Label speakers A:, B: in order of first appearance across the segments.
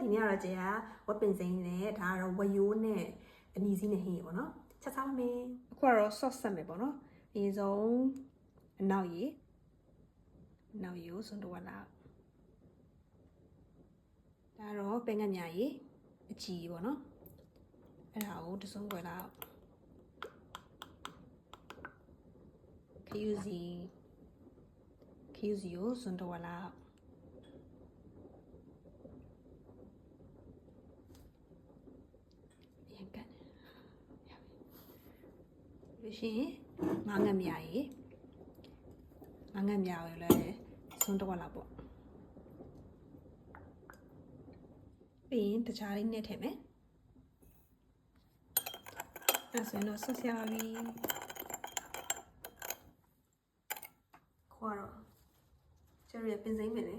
A: ဒီနေ့ကတော့ကျေကဝက်ပင်စိမ်းနဲ့ဒါကတော့ဝယိုးနဲ့အနီစီးနဲ့ဟင်းရေပေါ့နော်ချက်စားပါမယ်အခုကတော့ sauce ဆက်မယ်ပေါ့နော်အရင်ဆုံးအနောက်ရေအနောက်ရေကိုစွန်တော့လာဒါတော့ပဲငတ်မြရေအကြည်ပေါ့နော်အဲ့ဒါကိုတစ်စုံွယ်လောက်ခယူစီခယူစီကိုစွန်တော့လာရင်ကန် လို့ရှိရင်ငါးငတ်မြရေငါးငတ်မြကိုလည်းစွန်တော့လာပေါ့ပြီးရင်တခြားလေးနဲ့ထည့်မယ်အဲ့ဆိုရင်တော့ဆက်စရာပြီခွာတော့ကျရပင်စိမ့်မယ်လေ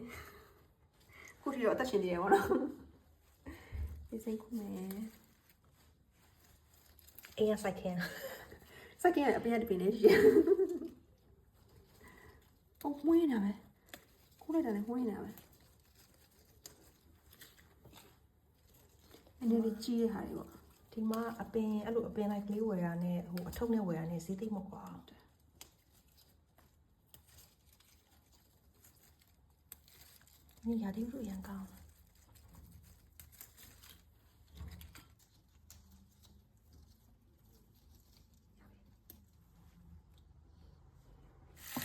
A: ခုထိတော့အသက်ရှင်နေရပါတော့ပင်စိမ့်ခုမယ်
B: အေးရဆိုင်ခင်
A: စက်ကင်းအပြင်တပင်လေးရှိရ။အော်မွေးနေတာပဲ။ခိုးလိုက်တာလည်းမွေးနေတာပဲ။အနေနဲ့ကြီးတဲ့ဟာတွေပေါ့
B: ဒီမှာအပင်အဲ့လိုအပင်လိုက်ကလေးဝယ်ရနဲ့ဟိုအထုပ်နဲ့ဝယ်ရနဲ့ဈေးသိမ့်မကွာนี่ရာသီဥတုအရ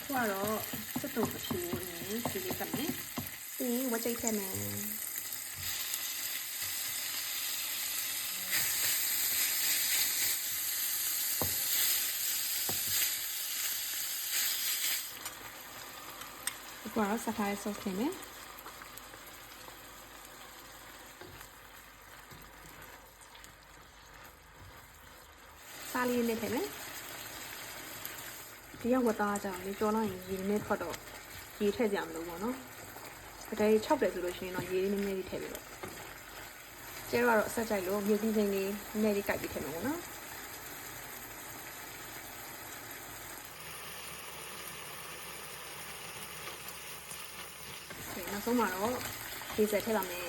B: င်ကောင်းတယ်။
A: အခုကတော့စက်တုံးပချူနဲ့စီလေးတက်မယ်။ပြီးရင်ဝက်ကြိတ်ထည့်မယ်။အခုကတော့စဖိုင်းဆော့ထည့်မယ်။ စားလေးနဲ့ထည့်မယ် ဒီရောက်ဝတ်သားကြအောင်လေကြော်လိုက်ရင်ရေနဲ့ထွက်တော့ရေထည့်ကြမလို့ပေါ့နော်အတည်း6တယ်ဆိုလို့ရှိရင်တော့ရေနည်းနည်းလေးထည့်ပြီးတော့ကျဲတော့အဆက်ကြိုက်လို့မြေကြီးစိမ်းလေးနည်းနည်းလေးကြိုက်ပြီးထည့်မှာပေါ့နော်ဒီနောက်ဆုံးမှာတော့ဒီဆက်ထည့်ပါမယ်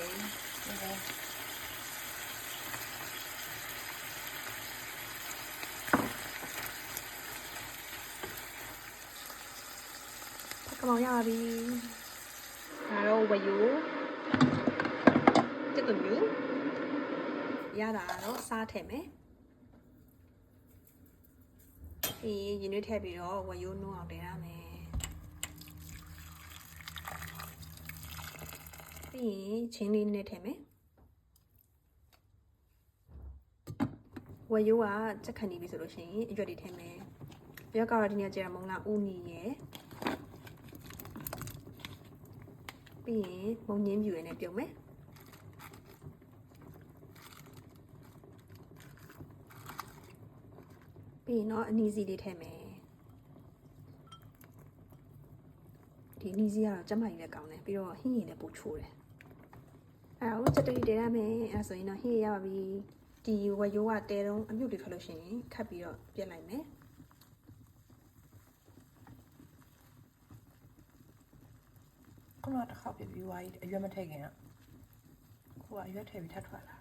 A: ကမောင်ရပါပြီဒါတော့ဝယိုတက်တူမြူရတာတော့စားထည့်မယ်ဒီရင်နှွေးထည့်ပြီးတော့ဝယိုနှုံးအောင်တင်ရမယ်ပြီးရင်ချင်းလေးနဲ့ထည့်မယ်ဝယိုးကချက်ခဏနေပြီဆိုလို့ရှိရင်အရွက်တွေထည့်မယ်အရွက်ကတော့ဒီနေ့ကျရမုံလာဦးနီရယ် ပြီးရင်မုံညင်းပြူရည်နဲ့ပြုံမယ်ပြီးရင်တော့အနီးစီလေးထည့်မယ်ဒီအနီးစီကတော့ကျမကြီးလည်းကောင်းတယ်ပြီးတော့ဟင်းရည်လည်းပိုချိုးတယ်အဲတော့ချက်တရီတည်ရမယ်အဲဆိုရင်တော့ဟင်းရည်ရပါပြီဒီဝရိုးကတဲတုံးအမြုပ်တွေထွက်လို့ရှိရင်ခတ်ပြီးတော့ပြက်လိုက်မယ်
B: ခုနကတစ်ခါပြပြီးသွားပြီအရွက်မထည့်ခင်ကခုကအရွက်ထည့်ပြီးထပ်ထွက်လာ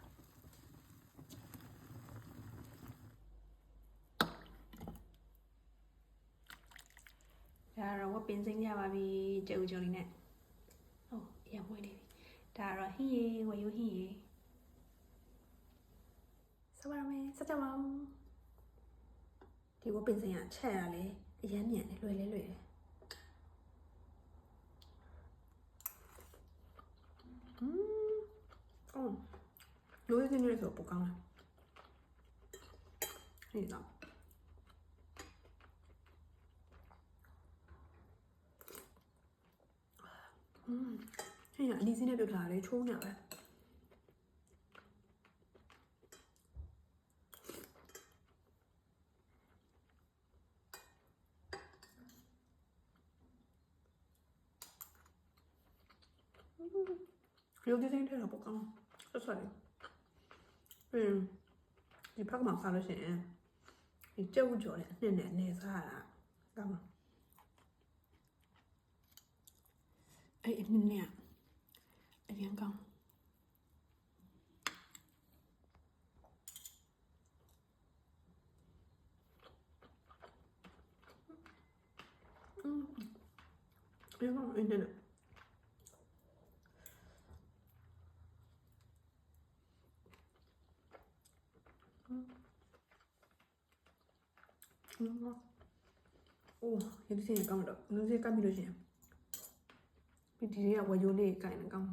A: ဒါကတော့ဝက်ပင်စိမ်းရပါပြီကြိုကြိုလေးနဲ့ဟုတ်အရင်ဝဲနေပြီဒါကတော့ဟင်းရီဝယ်ယူဟင်းရီစပါရမယ်စကြပါဦးဒီဝက်ပင်စိမ်းကချက်ရလေအရင်မြန်တယ်လွယ်လဲလွယ်တယ်อืม အော်လိုရင်းနေဆိုပိုကောင်းလားဟင်းတော့อืมဟင်းရအလီစင်းနဲ့ပြုတ်လာလေချိုးနေပဲရုပ်ဒီဇိုင်းထဲ sorry. 음 입학 막하러 시 이제 우주래 내내 내서 하라 까마 ấy ai nhìn nè anh ăn con Em không ăn nè. အဲ့အနည်းနဲ့အရင်ကောင်းအေးကောင်းအင်းနဲ့嗯，အိုးရတဲ့စင်ကောင်းတော့နုစေးကပ်ပြီးလို့ရှိရင်ပြီးဒီတွေကဝယုံလေးကိုင်နေကောင်း